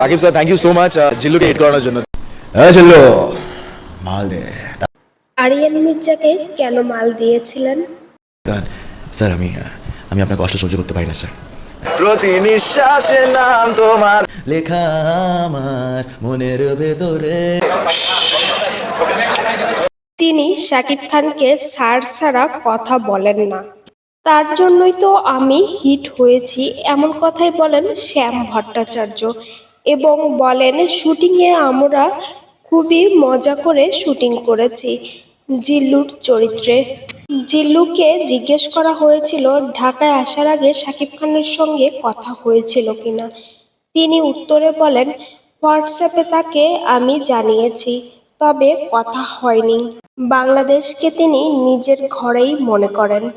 Akib sir thank you so much জিল্লুকে hit করানোর জন্য হ্যাঁ চলল মাল দে। আরিয়ান মির্জাকে কেন মাল দিয়েছিলেন? স্যার স্যার আমি আমি আপনার কষ্ট সহ্য করতে পারি না স্যার। প্রতি নিঃশ্বাসে নাম তোমার। লেখা আমার মনের ভেতরে। তিনি শাকিব খানকে স্যার ছাড়া কথা বলেন না। তার জন্যই তো আমি হিট হয়েছি। এমন কথাই বলেন শ্যাম ভট্টাচার্য। এবং বলেন, শুটিংয়ে আমরা খুবই মজা করে শুটিং করেছি। জিল্লুর চরিত্রে। জিল্লুকে জিজ্ঞেস করা হয়েছিল, ঢাকায় আসার আগে শাকিব খানের সঙ্গে কথা হয়েছিল কিনা? তিনি উত্তরে বলেন, হোয়াটসঅ্যাপে তাকে আমি জানিয়েছি, তবে কথা হয়নি। বাংলাদেশকে তিনি নিজের ঘরেই মনে করেন।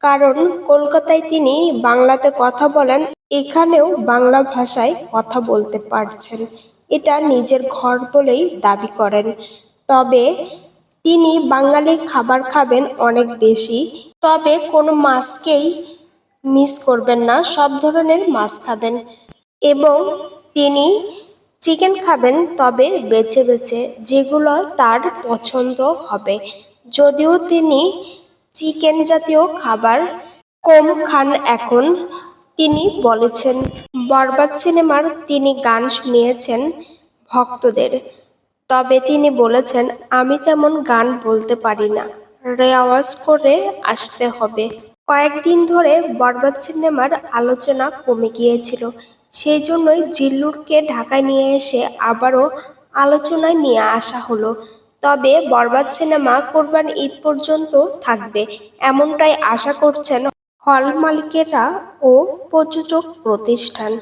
কারণ কলকাতায় তিনি বাংলাতে কথা বলেন এখানেও বাংলা ভাষায় কথা বলতে পারছেন। এটা নিজের ঘর বলেই দাবি করেন। তবে তিনি বাঙালি খাবার খাবেন অনেক বেশি। তবে কোনো মাছকেই মিস করবেন না, সব ধরনের মাছ খাবেন। এবং তিনি চিকেন খাবেন, তবে বেছে বেছে যেগুলো তার পছন্দ হবে। যদিও তিনি চিকেন জাতীয় খাবার কম খান এখন তিনি বলেছেন, বরবাদ সিনেমার তিনি গান শুনিয়েছেন ভক্তদের। তবে তিনি বলেছেন, আমি তেমন গান বলতে পারি না। রেওয়াজ করে আসতে হবে। কয়েকদিন ধরে বরবাদ সিনেমার আলোচনা কমে গিয়েছিল। সেই জন্যই জিল্লুরকে ঢাকায় নিয়ে এসে আবারও আলোচনায় নিয়ে আসা হলো। তবে বরবাদ সিনেমা কোরবান ঈদ পর্যন্ত থাকবে, এমনটাই আশা করছেন হল মালিকেরা ও প্রযোজক প্রতিষ্ঠান।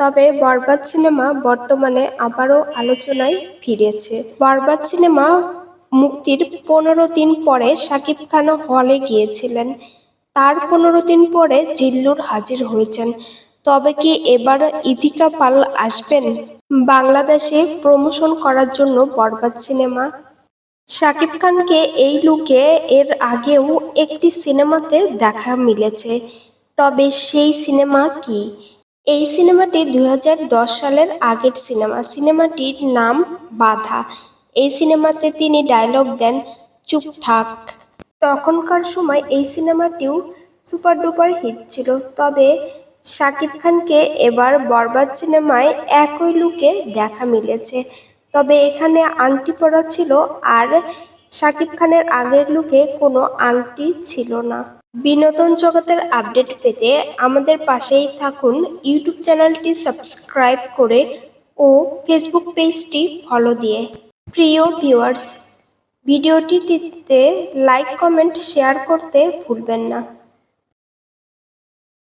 তবে বরবাদ সিনেমা বর্তমানে আবারও আলোচনায় ফিরেছে। বরবাদ সিনেমা মুক্তির পনেরো দিন পরে শাকিব খান হলে গিয়েছিলেন। তার পনেরো দিন পরে জিল্লুর হাজির হয়েছেন। তবে কি এবার ইথিকা পাল আসবেন? বাংলাদেশে প্রমোশন করার জন্য বরবাদ সিনেমা শাকিব খানকে এই লুকে এর আগেও একটি সিনেমাতে দেখা মিলেছে। তবে সেই সিনেমা কি? এই সিনেমাটি দুই হাজার দশ সালের আগের সিনেমা। সিনেমাটির নাম বাধা। এই সিনেমাতে তিনি ডায়লগ দেন, চুপ থাক। তখনকার সময় এই সিনেমাটিও সুপার ডুপার হিট ছিল। তবে শাকিব খানকে এবার বরবাদ সিনেমায় একই লুকে দেখা মিলেছে। তবে এখানে আংটি পরা ছিল আর শাকিব খানের আগের লুকে কোনো আংটি ছিল না। বিনোদন জগতের আপডেট পেতে আমাদের পাশেই থাকুন, ইউটিউব চ্যানেলটি সাবস্ক্রাইব করে ও ফেসবুক পেজটি ফলো দিয়ে। প্রিয় ভিউয়ার্স, ভিডিওটিতে লাইক, কমেন্ট, শেয়ার করতে ভুলবেন না।